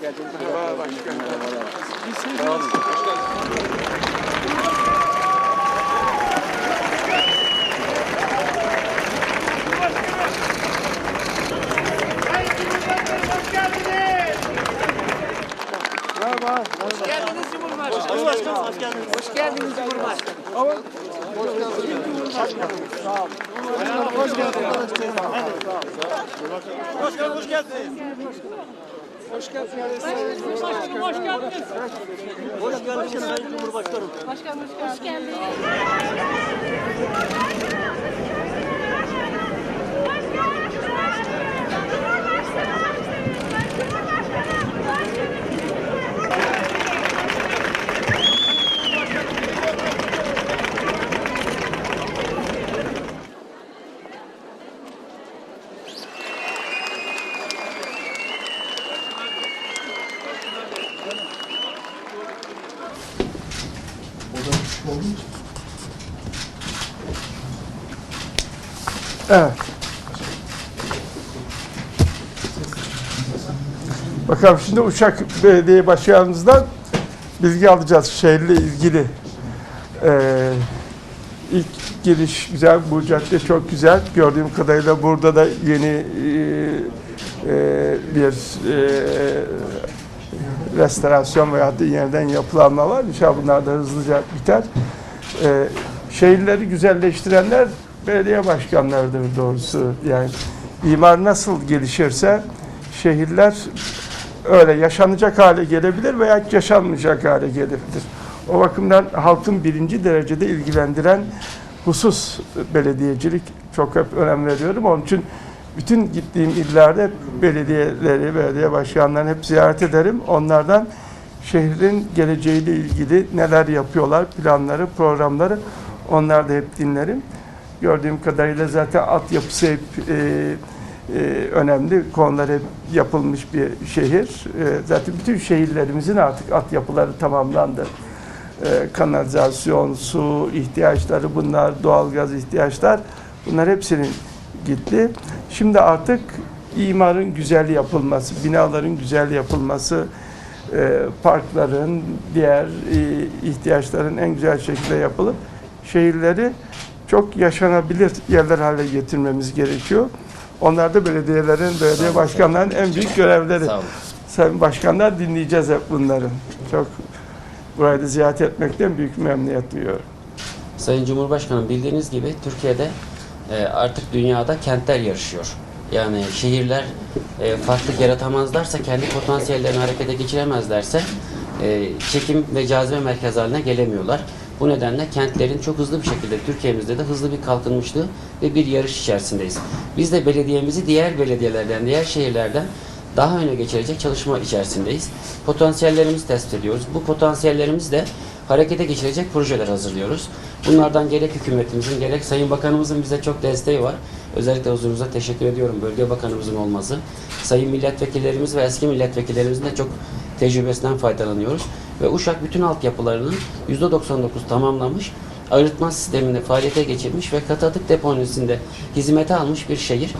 geldin. Merhaba başkanım. İyisiniz. Merhaba. Hoş geldiniz Cumhurbaşkanım. Hoş geldiniz. Hoş geldiniz. Hoş geldiniz Cumhurbaşkanım. Ama hoş geldiniz. Sağ olun. Hoş geldiniz. Başkanım hoş geldiniz. Hoş geldiniz. Başkanım hoş geldiniz. Hoş geldiniz Sayın Cumhurbaşkanım. Başkanım hoş geldiniz. Evet. Bakalım şimdi Uşak Belediye Başkanımızdan bilgi alacağız şehirle ilgili. Ee, ilk giriş güzel, bu cadde çok güzel. Gördüğüm kadarıyla burada da yeni e, e, bir e, restorasyon veya da yeniden yapılanma var. İnşallah bunlar da hızlıca biter. Ee, şehirleri güzelleştirenler belediye başkanlarıdır doğrusu. Yani imar nasıl gelişirse şehirler öyle yaşanacak hale gelebilir veya yaşanmayacak hale gelebilir. O bakımdan halkın birinci derecede ilgilendiren husus belediyecilik çok hep önem veriyorum. Onun için bütün gittiğim illerde belediyeleri, belediye başkanlarını hep ziyaret ederim. Onlardan şehrin geleceğiyle ilgili neler yapıyorlar, planları, programları onları da hep dinlerim. Gördüğüm kadarıyla zaten altyapısı hep e, e, önemli konular hep yapılmış bir şehir. E, zaten bütün şehirlerimizin artık altyapıları tamamlandı. E, kanalizasyon, su ihtiyaçları bunlar, doğalgaz ihtiyaçlar bunlar hepsinin gitti. Şimdi artık imarın güzel yapılması, binaların güzel yapılması, e, parkların, diğer e, ihtiyaçların en güzel şekilde yapılıp şehirleri çok yaşanabilir yerler hale getirmemiz gerekiyor. Onlar da belediyelerin, belediye başkanlarının en büyük görevleri. Sayın başkanlar dinleyeceğiz hep bunları. Çok burayı da ziyaret etmekten büyük memnuniyet duyuyorum. Sayın Cumhurbaşkanım bildiğiniz gibi Türkiye'de e, artık dünyada kentler yarışıyor. Yani şehirler e, farklılık yaratamazlarsa, kendi potansiyellerini harekete geçiremezlerse e, çekim ve cazibe merkez haline gelemiyorlar. Bu nedenle kentlerin çok hızlı bir şekilde Türkiye'mizde de hızlı bir kalkınmışlığı ve bir yarış içerisindeyiz. Biz de belediyemizi diğer belediyelerden, diğer şehirlerden daha öne geçirecek çalışma içerisindeyiz. Potansiyellerimizi tespit ediyoruz. Bu potansiyellerimizle harekete geçirecek projeler hazırlıyoruz. Bunlardan gerek hükümetimizin gerek Sayın Bakanımızın bize çok desteği var. Özellikle huzurunuza teşekkür ediyorum bölge bakanımızın olması. Sayın milletvekillerimiz ve eski milletvekillerimizin de çok tecrübesinden faydalanıyoruz. Ve Uşak bütün altyapılarının %99 tamamlamış, arıtma sistemini faaliyete geçirmiş ve katı atık deponisinde hizmete almış bir şehir.